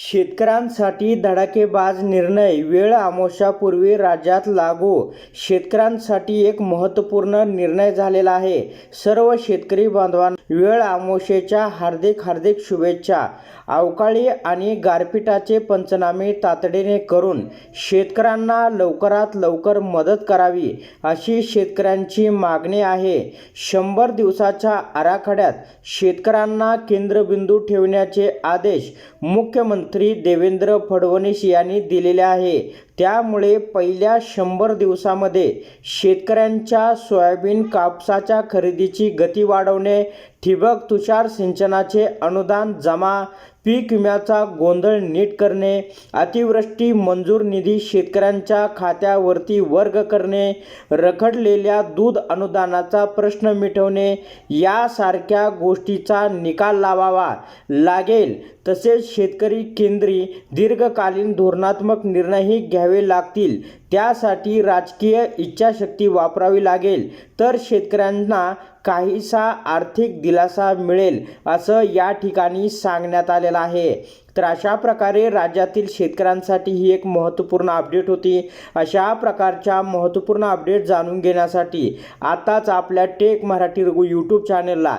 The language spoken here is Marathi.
शेतकऱ्यांसाठी धडाकेबाज निर्णय वेळ आमोशापूर्वी राज्यात लागू. शेतकऱ्यांसाठी एक महत्त्वपूर्ण निर्णय झालेला आहे. सर्व शेतकरी बांधवांना वेळ आमोशेच्या हार्दिक हार्दिक शुभेच्छा. अवकाळी आणि गारपिटाचे पंचनामे तातडीने करून शेतकऱ्यांना लवकरात लवकर मदत करावी अशी शेतकऱ्यांची मागणी आहे. शंभर दिवसाच्या आराखड्यात शेतकऱ्यांना केंद्रबिंदू ठेवण्याचे आदेश मुख्यमंत्री देवेंद्र फडणवीस यांनी दिलेले आहे. त्यामुळे पहिल्या शंभर दिवसामध्ये शेतकऱ्यांच्या सोयाबीन कापसाच्या खरेदीची गती वाढवणे ठिबक तुषार सिंचनाचे अनुदान जमा पीक विम्याचा गोंधळ नीट करणे अतिवृष्टी मंजूर निधी शेतकऱ्यांच्या खात्यावरती वर्ग करणे रखडलेल्या दूध अनुदानाचा प्रश्न मिटवणे यासारख्या गोष्टीचा निकाल लावावा लागेल. तसेच शेतकरी केंद्री दीर्घकालीन धोरणात्मक निर्णयही घ्यावे लागतील. त्यासाठी राजकीय इच्छाशक्ती वापरावी लागेल. तर शेतकऱ्यांना काहीसा आर्थिक दिलासा मिळेल असं या ठिकाणी सांगण्यात आलेलं आहे. तर अशा प्रकारे राज्यातील शेतकऱ्यांसाठी ही एक महत्त्वपूर्ण अपडेट होती. अशा प्रकारच्या महत्त्वपूर्ण अपडेट जाणून घेण्यासाठी आताच आपल्या टेक मराठी रघु यूट्यूब चॅनलला